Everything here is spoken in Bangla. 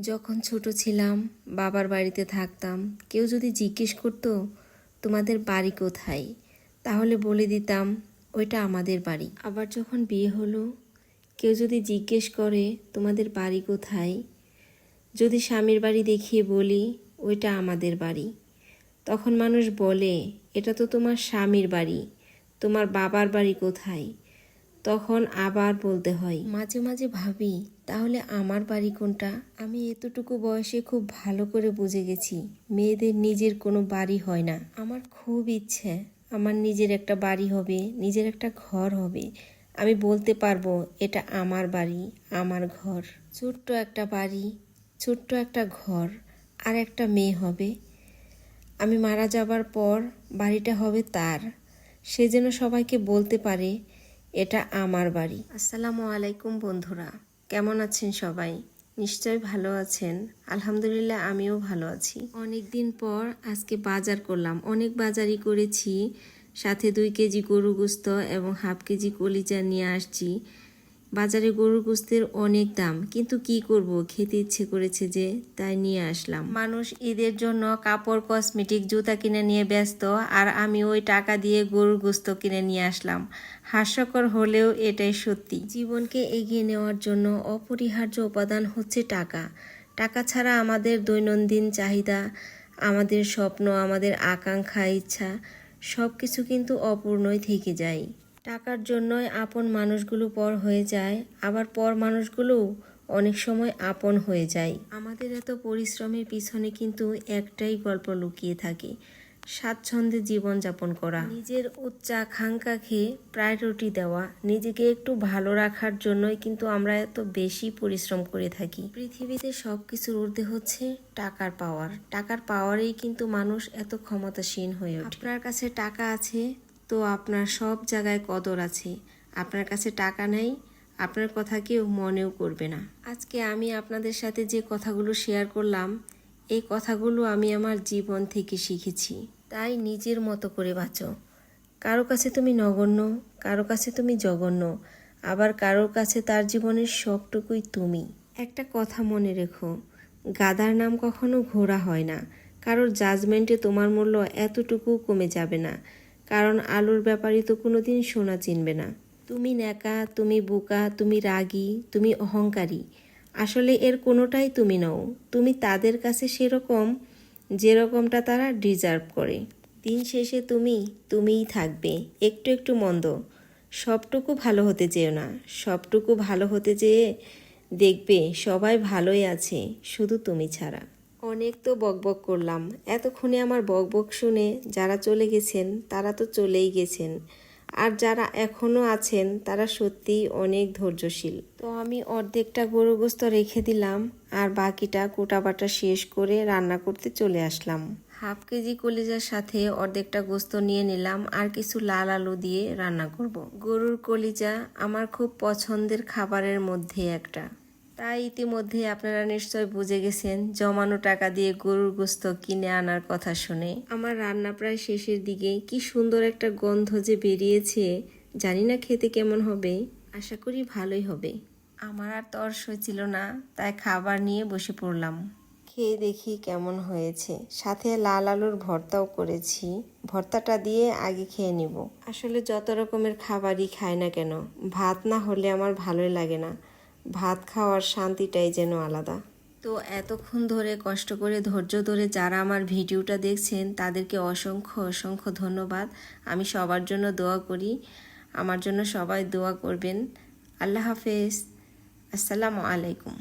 যখন ছোট ছিলাম, বাবার বাড়িতে থাকতাম, কেউ যদি জিজ্ঞেস করতো, তোমাদের বাড়ি কোথায়? তাহলে বলে দিতাম, ওইটা আমাদের বাড়ি। আবার যখন বিয়ে হলো, কেউ যদি জিজ্ঞেস করে, তোমাদের বাড়ি কোথায়? যদি স্বামীর বাড়ি দেখিয়ে বলি, ওইটা আমাদের বাড়ি। তখন মানুষ বলে, এটা তো তোমার স্বামীর বাড়ি, তোমার বাবার বাড়ি কোথায়? তখন আবার বলতে হয়, মাঝে মাঝে ভাবি তাহলে আমার বাড়ি কোনটা? আমি এতটুকু বয়সে খুব ভালো করে বুঝে গেছি, মেয়েদের নিজের কোনো বাড়ি হয় না। আমার খুব ইচ্ছে, আমার নিজের একটা বাড়ি হবে, নিজের একটা ঘর হবে। আমি বলতে পারব, এটা আমার বাড়ি, আমার ঘর। ছোট্ট একটা বাড়ি, ছোট্ট একটা ঘর, আর একটা মেয়ে হবে। আমি মারা যাবার পর বাড়িটা হবে তার। সে যেন সবাইকে বলতে পারে, এটা আমার বাড়ি। আসসালামু আলাইকুম বন্ধুরা। কেমন আছেন সবাই? নিশ্চয় ভালো আছেন। আলহামদুলিল্লাহ, আমিও ভালো আছি। অনেক দিন পর আজকে বাজার করলাম। অনেক বাজারই করেছি। সাথে দুই কেজি গরু গুস্ত এবং হাফ কেজি কলিজা নিয়ে আসছি। বাজারে গরুর গোস্তের অনেক দাম। কিন্তু কি করব? খেতে ইচ্ছে করেছে যে তাই নিয়ে আসলাম। মানুষ ঈদের জন্য কাপড়, কসমেটিক, জুতা কিনে নিয়ে ব্যস্ত, আর আমি ওই টাকা দিয়ে গরুর গোস্ত কিনে নিয়ে আসলাম। হাস্যকর হলেও এটাই সত্যি। জীবনকে এগিয়ে নেওয়ার জন্য অপরিহার্য উপাদান হচ্ছে টাকা। টাকা ছাড়া আমাদের দৈনন্দিন চাহিদা, আমাদের স্বপ্ন, আমাদের আকাঙ্ক্ষা, ইচ্ছা সব কিছু কিন্তু অপূর্ণই থেকে যায়। টাকার জন্যই আপন মানুষগুলো পর হয়ে যায়, আবার পর মানুষগুলো অনেক সময় আপন হয়ে যায়। আমাদের এত পরিশ্রমের পিছনে কিন্তু একটাই গল্প লুকিয়ে থাকে, স্বাচ্ছন্দ্যে জীবনযাপন করা। নিজের উচ্চাকাঙ্ক্ষাকে প্রায়োরিটি দেওয়া, নিজেকে একটু ভালো রাখার জন্যই কিন্তু আমরা এত বেশি পরিশ্রম করে থাকি। পৃথিবীতে সব কিছুর ঊর্ধ্বে হচ্ছে টাকার পাওয়ার টাকার পাওয়ারেই কিন্তু মানুষ এত ক্ষমতাসীন হয়ে ওঠে। আপনার কাছে টাকা আছে তো আপনার সব জায়গায় কদর আছে। আপনার কাছে টাকা নেই, আপনার কথা কেউ মনেও করবে না। আজকে আমি আপনাদের সাথে যে কথাগুলো শেয়ার করলাম, এই কথাগুলো আমি আমার জীবন থেকে শিখেছি। তাই নিজের মতো করে বাঁচো। কারও কাছে তুমি নগণ্য, কারও কাছে তুমি জঘন্য, আবার কারোর কাছে তার জীবনের সবটুকুই তুমি। একটা কথা মনে রেখো, গাদার নাম কখনো ঘোরা হয় না। কারোর জাজমেন্টে তোমার মূল্য এতটুকু কমে যাবে না। কারণ আলুর ব্যাপারই তো কোনোদিন সোনা চিনবে না। তুমি ন্যাকা, তুমি বোকা, তুমি রাগী, তুমি অহংকারী। আসলে এর কোনোটাই তুমি নও। তুমি তাদের কাছে সেরকম, যেরকমটা তারা ডিজার্ভ করে। দিন শেষে তুমি, তুমিই থাকবে। একটু একটু মন্দ। সবটুকু ভালো হতে চেয়েও না। সবটুকু ভালো হতে চেয়ে দেখবে সবাই ভালোই আছে, শুধু তুমি ছাড়া। অনেক তো বকবক করলাম। এতক্ষণে আমার বকবক শুনে যারা চলে গেছেন, তারা তো চলেই গেছেন। আর যারা এখনও আছেন, তারা সত্যিই অনেক ধৈর্যশীল। তো আমি অর্ধেকটা গরু গোস্ত রেখে দিলাম আর বাকিটা কোটাবাটা শেষ করে রান্না করতে চলে আসলাম। হাফ কেজি কলিজার সাথে অর্ধেকটা গোস্ত নিয়ে নিলাম আর কিছু লাল আলু দিয়ে রান্না করব। গরুর কলিজা আমার খুব পছন্দের খাবারের মধ্যে একটা। তাই ইতিমধ্যে আপনারা নিশ্চয় বুঝে গেছেন, জমানো টাকা দিয়ে গরুর গোস্ত কিনে আনার কথা শুনে। আমার রান্না প্রায় শেষের দিকে, কি সুন্দর একটা গন্ধ যে বেরিয়েছে, জানি না খেতে কেমন হবে। আশা করি ভালোই হবে। আমার আর তর্স হয়েছিল না, তাই খাবার নিয়ে বসে পড়লাম। খেয়ে দেখি কেমন হয়েছে। সাথে লাল আলুর ভর্তাও করেছি। ভর্তাটা দিয়ে আগে খেয়ে নিব। আসলে যত রকমের খাবারই খাই না কেন, ভাত না হলে আমার ভালোই লাগে না। ভাত খাওয়ার শান্তিটাই যেন আলাদা। তো এতক্ষণ ধরে কষ্ট করে, ধৈর্য ধরে যারা আমার ভিডিওটা দেখছেন, তাদেরকে অসংখ্য অসংখ্য ধন্যবাদ। আমি সবার জন্য দোয়া করি। আমার জন্য সবাই দোয়া করবেন। আল্লাহ হাফেজ। আসসালামু আলাইকুম।